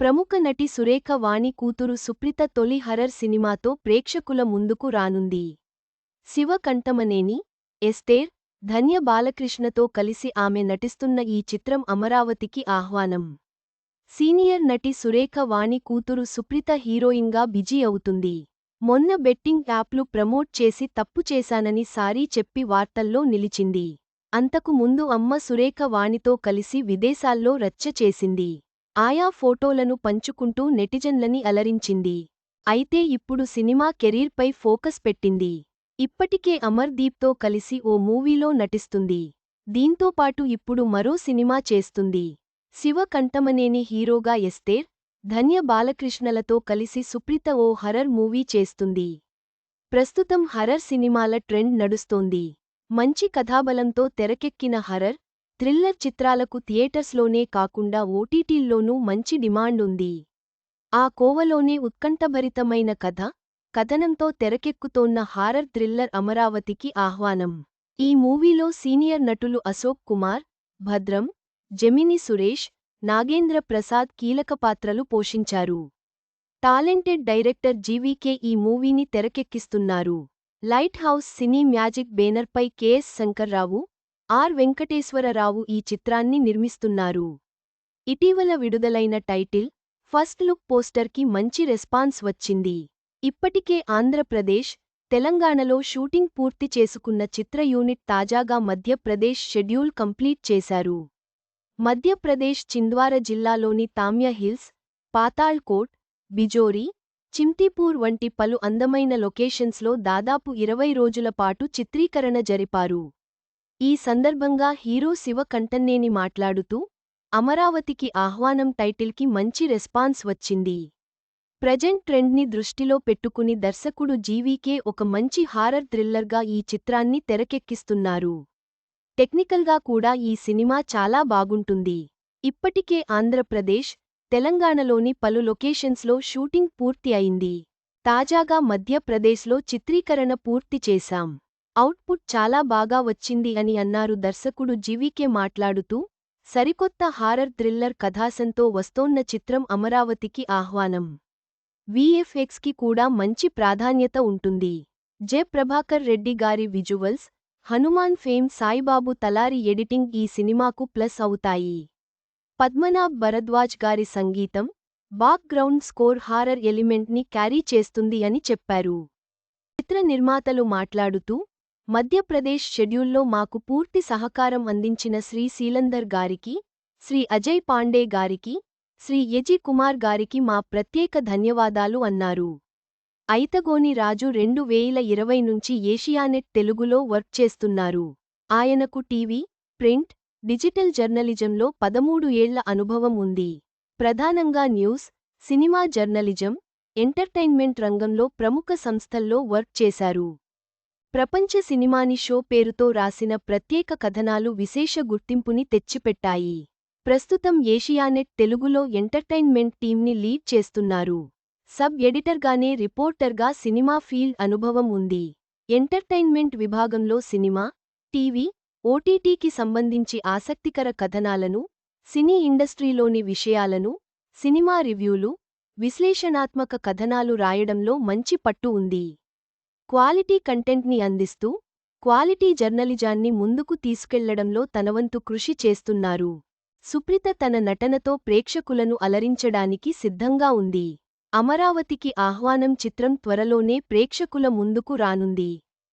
ప్రముఖ నటి సురేఖ వాణి కూతురు సుప్రిత తొలి హరర్ సినిమాతో ప్రేక్షకుల ముందుకు రానుంది. శివ కంఠమనేని ఎస్తేర్ ధన్య బాలకృష్ణతో కలిసి ఆమె నటిస్తున్న ఈ చిత్రం అమరావతికి ఆహ్వానం. సీనియర్ నటి సురేఖ వాణి కూతురు సుప్రిత హీరోయిన్గా బిజీ అవుతుంది. మొన్న బెట్టింగ్ యాప్లు ప్రమోట్ చేసి తప్పు చేశానని సారీ చెప్పి వార్తల్లో నిలిచింది. అంతకు ముందు అమ్మ సురేఖ వాణితో కలిసి విదేశాల్లో రచ్చ చేసింది. ఆయా ఫోటోలను పంచుకుంటూ నెటిజన్లని అలరించింది. అయితే ఇప్పుడు సినిమా కెరీర్పై ఫోకస్ పెట్టింది. ఇప్పటికే అమర్దీప్తో కలిసి ఓ మూవీలో నటిస్తుంది. దీంతోపాటు ఇప్పుడు మరో సినిమా చేస్తుంది. శివ కంఠమనేని హీరోగా ఎస్తేర్ ధన్య బాలకృష్ణలతో కలిసి సుప్రీత ఓ హరర్ మూవీ చేస్తుంది. ప్రస్తుతం హరర్ సినిమాల ట్రెండ్ నడుస్తోంది. మంచి కథాబలంతో తెరకెక్కిన హరర్ థ్రిల్లర్ చిత్రాలకు థియేటర్స్లోనే కాకుండా ఓటీటీల్లోనూ మంచి డిమాండ్ ఉంది ఆ కోవలోనే ఉత్కంఠభరితమైన కథ కథనంతో తెరకెక్కుతోన్న హారర్ థ్రిల్లర్ అమరావతికి ఆహ్వానం. ఈ మూవీలో సీనియర్ నటులు అశోక్ కుమార్ భద్రం జెమిని సురేష్ నాగేంద్ర ప్రసాద్ కీలక పాత్రలు పోషించారు. టాలెంటెడ్ డైరెక్టర్ జీవీకే ఈ మూవీని తెరకెక్కిస్తున్నారు. లైట్ హౌస్ సినీ మ్యాజిక్ బేనర్పై కెఎస్ శంకర్రావు ఆర్ వెంకటేశ్వరరావు ఈ చిత్రాన్ని నిర్మిస్తున్నారు. ఇటీవల విడుదలైన టైటిల్ ఫస్ట్ లుక్ పోస్టర్కి మంచి రెస్పాన్స్ వచ్చింది. ఇప్పటికే ఆంధ్రప్రదేశ్ తెలంగాణలో షూటింగ్ పూర్తి చేసుకున్న చిత్ర యూనిట్ తాజాగా మధ్యప్రదేశ్ షెడ్యూల్ కంప్లీట్ చేశారు. మధ్యప్రదేశ్ చింద్వార జిల్లాలోని తామ్య హిల్స్ పాతాళ్కోట్ బిజోరి చింతీపూర్ వంటి పలు అందమైన లొకేషన్స్లో దాదాపు ఇరవై రోజుల పాటు చిత్రీకరణ జరిపారు. ఈ సందర్భంగా హీరో శివ కంటన్నేని మాట్లాడుతూ అమరావతికి ఆహ్వానం టైటిల్కి మంచి రెస్పాన్స్ వచ్చింది. ప్రజెంట్ ట్రెండ్ని దృష్టిలో పెట్టుకుని దర్శకుడు జీవీకే ఒక మంచి హారర్ థ్రిల్లర్గా ఈ చిత్రాన్ని తెరకెక్కిస్తున్నారు. టెక్నికల్గా కూడా ఈ సినిమా చాలా బాగుంటుంది. ఇప్పటికే ఆంధ్రప్రదేశ్ తెలంగాణలోని పలు లొకేషన్స్లో షూటింగ్ పూర్తి అయింది. తాజాగా మధ్యప్రదేశ్లో చిత్రీకరణ పూర్తి చేశాం. అవుట్పుట్ చాలా బాగా వచ్చింది అని అన్నారు దర్శకుడు జీవీకే మాట్లాడుతూ సరికొత్త హారర్ థ్రిల్లర్ కథాసంతో వస్తోన్న చిత్రం అమరావతికి ఆహ్వానం. విఎఫ్ఎక్స్కి కూడా మంచి ప్రాధాన్యత ఉంటుంది. జె. ప్రభాకర్ రెడ్డి గారి visuals Hanuman fame Saibabu Talari editing ఈ సినిమాకు ప్లస్ అవుతాయి. పద్మనాభ్ భరద్వాజ్ గారి సంగీతం బాక్గ్రౌండ్ స్కోర్ హారర్ ఎలిమెంట్ని క్యారీ చేస్తుంది అని చెప్పారు. చిత్ర నిర్మాతలు మాట్లాడుతూ మధ్యప్రదేశ్ షెడ్యూల్లో మాకు పూర్తి సహకారం అందించిన శ్రీ శీలందర్ గారికి శ్రీ అజయ్ పాండే గారికి శ్రీ యజి కుమార్ గారికి మా ప్రత్యేక ధన్యవాదాలు అన్నారు. ఐతగోని రాజు రెండు వేల ఇరవై నుంచి ఏషియానెట్ తెలుగులో వర్క్ చేస్తున్నారు. ఆయనకు టీవీ ప్రింట్ డిజిటల్ జర్నలిజంలో పదమూడు ఏళ్ళ అనుభవం ఉంది. ప్రధానంగా న్యూస్ సినిమా జర్నలిజం ఎంటర్టైన్మెంట్ రంగంలో ప్రముఖ సంస్థల్లో వర్క్ చేశారు. ప్రపంచ సినిమాని షో పేరుతో రాసిన ప్రత్యేక కథనాలు విశేష గుర్తింపుని తెచ్చిపెట్టాయి. ప్రస్తుతం ఏషియానెట్ తెలుగులో ఎంటర్టైన్మెంట్ టీంని లీడ్ చేస్తున్నారు. సబ్ ఎడిటర్గానే రిపోర్టర్గా సినిమా ఫీల్డ్ అనుభవం ఉంది. ఎంటర్టైన్మెంట్ విభాగంలో సినిమా టీవీ ఓటీటీకి సంబంధించి ఆసక్తికర కథనాలను సినీ ఇండస్ట్రీలోని విషయాలను సినిమా రివ్యూలు విశ్లేషణాత్మక కథనాలు రాయడంలో మంచి పట్టు ఉంది. క్వాలిటీ కంటెంట్ని అందిస్తూ క్వాలిటీ జర్నలిజాన్ని ముందుకు తీసుకెళ్ళడంలో తనవంతు కృషి చేస్తున్నారు. సుప్రిత తన నటనతో ప్రేక్షకులను అలరించడానికి సిద్ధంగా ఉంది. అమరావతికి ఆహ్వానం చిత్రం త్వరలోనే ప్రేక్షకుల ముందుకు రానుంది.